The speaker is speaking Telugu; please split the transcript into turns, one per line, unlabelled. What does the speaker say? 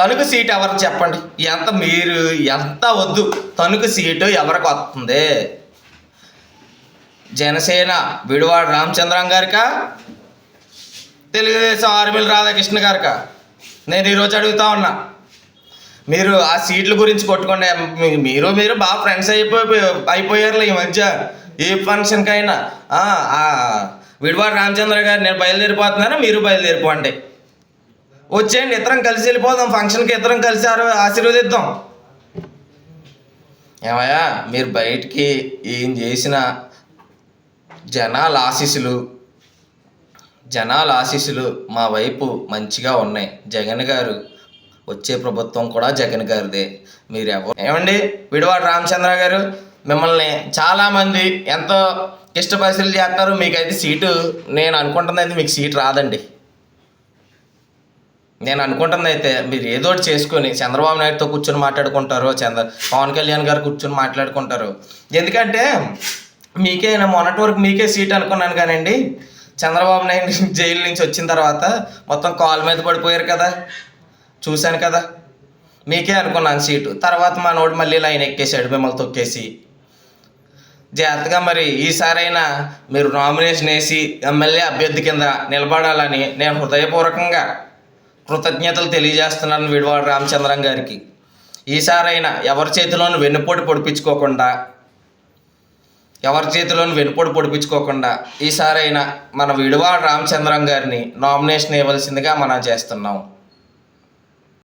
తణుకు సీట్ ఎవరు చెప్పండి? ఎంత మీరు ఎంత వద్దు. తణుకు సీటు ఎవరికి వస్తుంది? జనసేన విడివాడ రామచంద్రం గారికా? తెలుగుదేశం ఆర్మిల్ రాధాకృష్ణ గారికా? నేను ఈరోజు అడుగుతా ఉన్నా. మీరు ఆ సీట్ల గురించి కొట్టుకోండి. మీరు మీరు బాగా ఫ్రెండ్స్ అయిపోయి అయిపోయారు ఈ మధ్య. ఏ ఫంక్షన్కైనా విడివాడ రామచంద్ర గారు నేను బయలుదేరిపోతున్నాను మీరు బయలుదేరిపోండి. వచ్చేయండి ఇద్దరం కలిసి వెళ్ళిపోదాం ఫంక్షన్కి ఇద్దరం కలిసి ఆశీర్వదిద్దాం. ఏమయ్యా మీరు బయటికి ఏం చేసినా జనాల ఆశీస్సులు జనాల ఆశీస్సులు మా వైపు మంచిగా ఉన్నాయి. జగన్ గారు వచ్చే ప్రభుత్వం కూడా జగన్ గారిదే. మీరు ఎవరు? ఏమండి విడివాడ రామచంద్ర గారు మిమ్మల్ని చాలామంది ఎంతో ఇష్టపరిశీలు చేస్తారు మీకైతే సీటు నేను అనుకుంటున్నది మీకు సీట్ రాదండి. నేను అనుకుంటుంది అయితే మీరు ఏదో ఒకటి చేసుకొని చంద్రబాబు నాయుడుతో కూర్చొని మాట్లాడుకుంటారు చంద్ర పవన్ కళ్యాణ్ గారు కూర్చొని మాట్లాడుకుంటారు. ఎందుకంటే మీకే మొన్నటి వరకు మీకే సీట్ అనుకున్నాను కానండి. చంద్రబాబు నాయుడు జైలు నుంచి వచ్చిన తర్వాత మొత్తం కాల్ మీద పడిపోయారు కదా. చూశాను కదా. మీకే అనుకున్నాను సీటు. తర్వాత మా నోడు మళ్ళీ లైన్ ఎక్కేసాడు మిమ్మల్ని తొక్కేసి. జాగ్రత్తగా మరి ఈసారైనా మీరు నామినేషన్ వేసి ఎమ్మెల్యే అభ్యర్థి కింద నిలబడాలని నేను హృదయపూర్వకంగా కృతజ్ఞతలు తెలియజేస్తున్నాను విడివాడ రామచంద్రం గారికి. ఈసారైనా ఎవరి చేతిలోనూ వెన్నుపోటు పొడిపించుకోకుండా ఎవరి చేతిలోనూ వెన్నుపోటు పొడిపించుకోకుండా ఈసారైనా మన విడివాడ రామచంద్రం గారిని నామినేషన్ ఇవ్వాల్సిందిగా మనం చేస్తున్నాం.